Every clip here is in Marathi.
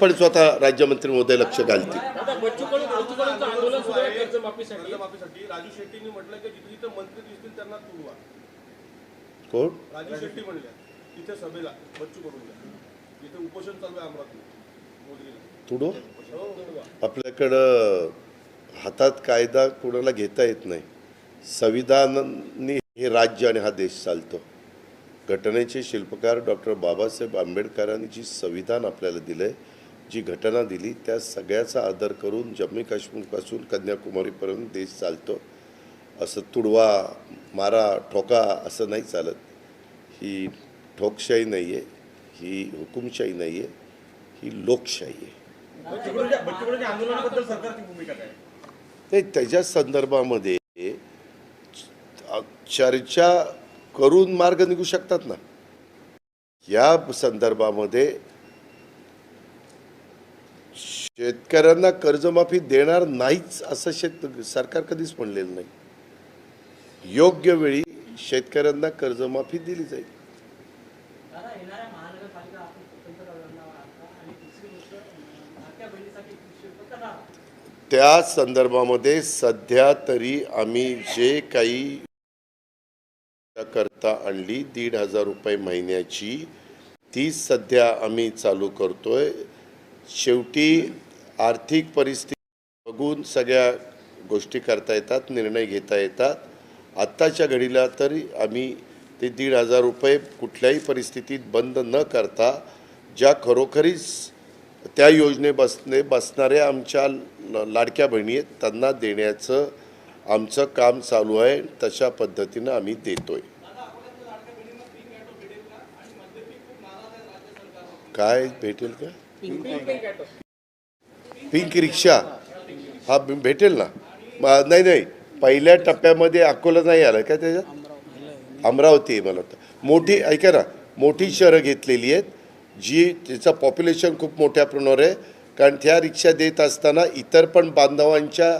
पण स्वतः राज्यमंत्री महोदय लक्ष घालतील. आता बच्चू कडू बच्चू कडूंचं आंदोलन सुरू आहे कर्जमाफीसाठी. कर्जमाफीसाठी. राजू शेट्टींनी म्हटलं की जिथे जिथे मंत्री दिसतील त्यांना तुडवा कोण? राजू शेट्टी म्हणल्या तिथे सभेला बच्चू कडून जिथे उपोषण चालू आहे अमरावती मोदीला. तुडो? हो. आपल्याकडं हातात कायदा कोणाला घेता येत नाही. संविधानाने हे राज्य आणि हा देश चालतो. घटनेचे शिल्पकार डॉक्टर बाबासाहेब आंबेडकरांनी जी संविधान आपल्याला दिलंय जी घटना दिली त्या सगळ्याचा आदर करून जम्मू काश्मीरपासून कन्याकुमारीपर्यंत देश चालतो. असं तुडवा मारा ठोका असं नाही चालत. ही ठोकशाही नाही आहे ही हुकुमशाही नाही आहे ही लोकशाही आहे ते त्याच्या संदर्भामध्ये चर्चा करून मार्ग निघू शकतात ना. या संदर्भामध्ये शेतकऱ्यांना कर्जमाफी देणार नाहीच असं शेत सरकार कधीच म्हणलेलं नाही. योग्य वेळी शेतकऱ्यांना कर्जमाफी दिली जाईल. त्या संदर्भामध्ये सध्या तरी आम्ही जे काही करता आणली दीड हजार रुपये महिन्याची ती सध्या आम्ही चालू करतोय. शेवटी आर्थिक परिस्थिती बघून सगळ्या गोष्टी करता येतात निर्णय घेता येतात. आत्ताच्या घडीला तरी आम्ही ते दीड हजार रुपये कुठल्याही परिस्थितीत बंद न करता ज्या खरोखरीच त्या योजने बसने बसणाऱ्या आमच्या लाडक्या बहिणी आहेत त्यांना देण्याचं आमचं काम चालू आहे तशा पद्धतीनं आम्ही देतोय. काय भेटेल का? पिंक रिक्षा हा भेटेल ना? नाही नाही. पहिल्या टप्प्यामध्ये अकोला नाही आलं का त्याच्यात अमरावती आहे मला वाटतं. मोठी ऐका ना मोठी शहरं घेतलेली आहेत जी तिचं पॉप्युलेशन खूप मोठ्या प्रमाणावर आहे. कारण त्या रिक्षा देत असताना इतर पण बांधवांच्या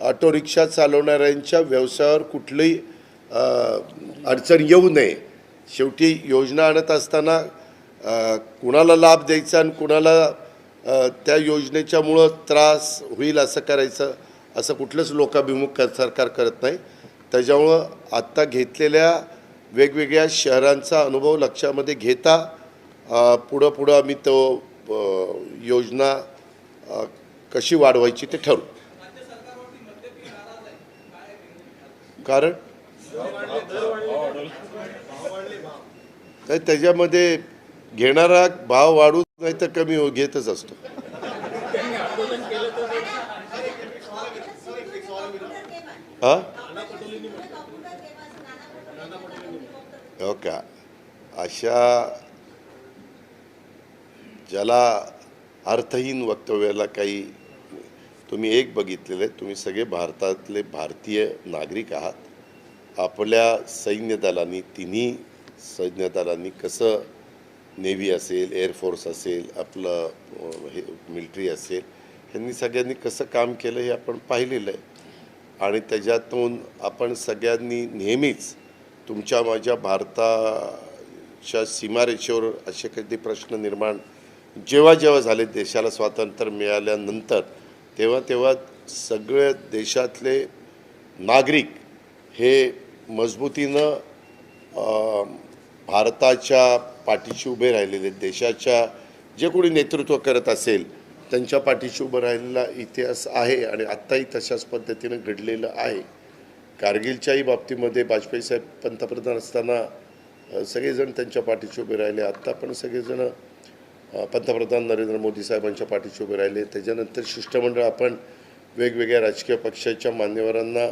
ऑटो रिक्षा चालवणाऱ्यांच्या व्यवसायावर कुठलीही अडचण येऊ नये. शेवटी योजना आणत असताना कुणाला लाभ द्यायचा आणि कुणाला त्या योजनेच्यामुळं त्रास होईल असं करायचं असं कुठलंच लोकाभिमुख सरकार करत नाही. त्याच्यामुळं आत्ता घेतलेल्या वेगवेगळ्या शहरांचा अनुभव लक्षामध्ये घेता पुढं पुढं आम्ही तो योजना कशी वाढवायची ते ठरवू. कारण? तर त्याच्यामध्ये घेणारा भाव वाढू नाहीतर कमी हो घेतच असतो. हा? हो का अशा ज्याला अर्थहीन वक्तव्याला काही तुम्ही एक बघितलेलं आहे. तुम्ही सगळे भारतातले भारतीय नागरिक आहात. आपल्या सैन्य दलांनी तिन्ही सैन्य दलांनी कसं नेव्ही असेल एअरफोर्स असेल आपलं हे मिलिटरी असेल ह्यांनी सगळ्यांनी कसं काम केलं हे आपण पाहिलेलं आहे. आणि त्याच्यातून आपण सगळ्यांनी नेहमीच तुमच्या माझ्या भारताच्या सीमारेषेवर असे कधी प्रश्न निर्माण जेव्हा जेव्हा झाले देशाला स्वातंत्र्य मिळाल्यानंतर तेव्हा तेव्हा सगळ्या देशातले नागरिक हे मजबूतीनं भारताच्या पाठीशी उभे राहिलेले आहेत. देशाच्या जे कोणी नेतृत्व करत असेल त्यांच्या पाठीशी उभं राहिलेला इतिहास आहे आणि आत्ताही तशाच पद्धतीनं घडलेलं आहे. कारगिलच्याही बाबतीमध्ये वाजपेयी साहेब पंतप्रधान असताना सगळेजण त्यांच्या पाठीशी उभे राहिले. आत्ता पण सगळेजण पंतप्रधान नरेंद्र मोदी साहेबांच्या पाठीशी उभे राहिले. त्याच्यानंतर शिष्टमंडळ आपण वेगवेगळ्या राजकीय पक्षाच्या मान्यवरांना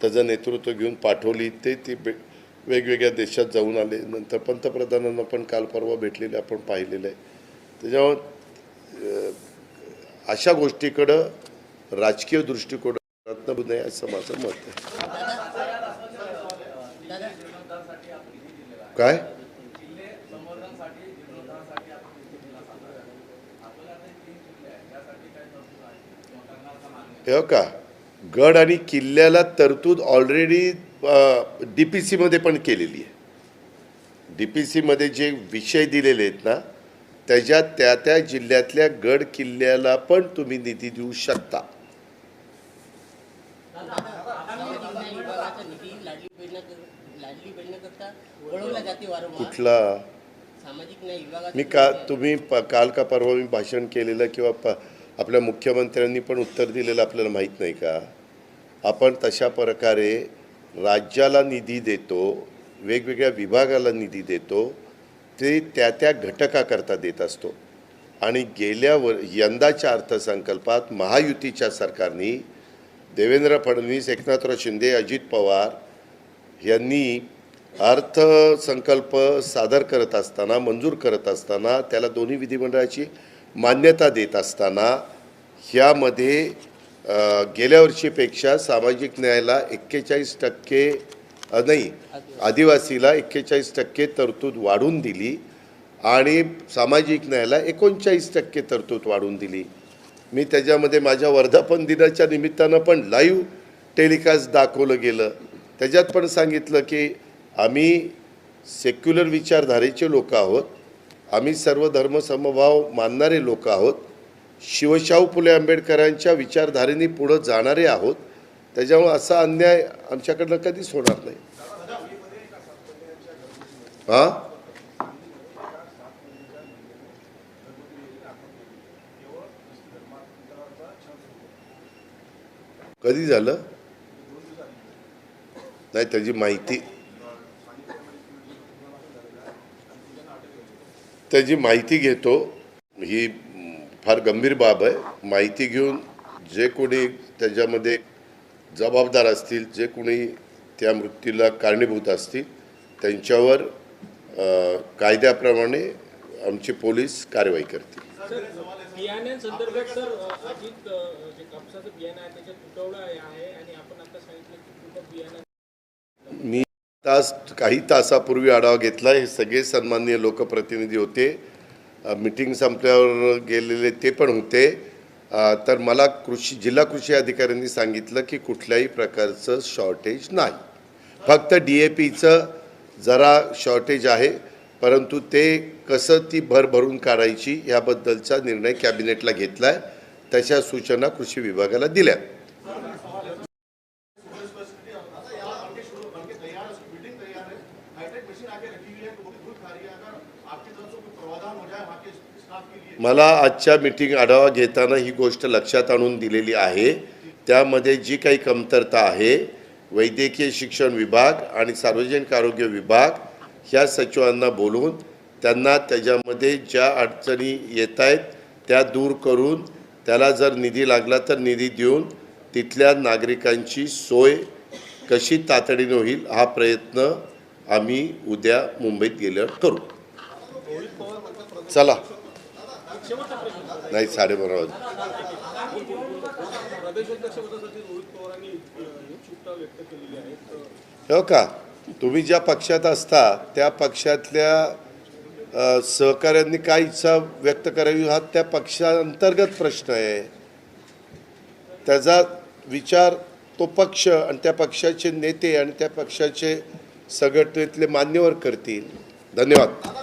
त्याचं नेतृत्व घेऊन पाठवली. ते ती बे वेगवेगळ्या देशात जाऊन आले. नंतर पंतप्रधानांना पण काल परवा भेटलेले आपण पाहिलेलं आहे. त्याच्यामुळे अशा गोष्टीकडं राजकीय दृष्टिकोनात होऊ नये असं माझं मत आहे. काय? हे का गड आणि किल्ल्याला तरतूद ऑलरेडी डी पी सीमध्ये पण केलेली आहे. डी पी सीमध्ये जे विषय दिलेले आहेत ना त्याच्या त्या त्या जिल्ह्यातल्या गड किल्ल्याला पण तुम्ही निधी देऊ शकता. कुठला? मी का तुम्ही प काल का परवा मी भाषण केलेलं किंवा प आपल्या मुख्यमंत्र्यांनी पण उत्तर दिलेलं आपल्याला माहीत नाही का? आपण तशा प्रकारे राज्याला निधी देतो वेगवेगळ्या विभागाला निधी देतो ते त्या त्या घटकाकरता देत असतो. आणि गेल्या वर यंदाच्या अर्थसंकल्पात महायुतीच्या सरकारने देवेंद्र फडणवीस एकनाथराव शिंदे अजित पवार यांनी अर्थसंकल्प सादर करत असताना मंजूर करत असताना त्याला दोन्ही विधिमंडळाची मान्यता देत असताना ह्यामध्ये गेल्या वर्षीपेक्षा सामाजिक न्यायाला एक्केचाळीस टक्के नाही आदिवासीला एक्केचाळीस टक्के तरतूद वाढवून दिली आणि सामाजिक न्यायाला एकोणचाळीस टक्के तरतूद वाढवून दिली. मी त्याच्यामध्ये माझ्या वर्धापन दिनाच्या निमित्तानं पण लाईव्ह टेलिकास्ट दाखवलं गेलं. त्याच्यात पण सांगितलं की आम्ही सेक्युलर विचारधारेचे लोक आहोत. आम्ही सर्व धर्मसमभाव मानणारे लोक आहोत. शिवशाहू फुले आंबेडकरांच्या विचारधारेने पुढं जाणारे आहोत. त्याच्यामुळे असा अन्याय आमच्याकडनं कधीच होणार नाही. हां? कधी झालं? नाही त्याची माहिती. त्याची माहिती घेतो. ही फार गंभीर बाब आहे. माहिती घेऊन जे कोणी त्याच्यामध्ये जबाबदार असतील जे कोणी त्या मृत्यूला कारणीभूत असतील त्यांच्यावर कायद्याप्रमाणे आमचे पोलीस कारवाई करतील. सर बियाण्यांसंदर्भात सर अ, अजित अ, जे कापसाचं बियाणं आहे त्याच्यात तुटवडा आहे आणि आपण आता सांगितलं की तुटक बियाणं मी तास काही तासापूर्वी आढावा घेतला हे सगळे सन्माननीय लोकप्रतिनिधी होते. मिटिंग संपल्यावर गेलेले ते पण होते. तर मला कृषी जिल्हा कृषी अधिकाऱ्यांनी सांगितलं की कुठल्याही प्रकारचं शॉर्टेज नाही. फक्त डी ए पीचं जरा शॉर्टेज आहे परंतु ते कसं ती भर भरून काढायची याबद्दलचा निर्णय कॅबिनेटला घेतला आहे तशा सूचना कृषी विभागाला दिल्या. मला आजच्या मीटिंग आढावा घेताना ही गोष्ट लक्षात आणून दिलेली आहे. त्यामध्ये जी काही कमतरता आहे वैद्यकीय शिक्षण विभाग आणि सार्वजनिक आरोग्य विभाग ह्या सचिवांना बोलून त्यांना त्याच्यामध्ये ज्या अडचणी येत आहेत त्या दूर करून त्याला जर निधी लागला तर निधी देऊन तिथल्या नागरिकांची सोय कशी तातडीने होईल हा प्रयत्न आम्ही उद्या मुंबईत गेल्यावर करू. चला. नाही साडेबारा वाजले. हो का? तुम्ही ज्या पक्षात असता त्या पक्षातल्या सहकाऱ्यांनी काय इच्छा व्यक्त करावी हा त्या पक्षांतर्गत प्रश्न आहे. त्याचा विचार तो पक्ष आणि त्या पक्षाचे नेते आणि त्या पक्षाचे संघटनेतले मान्यवर करतील. धन्यवाद.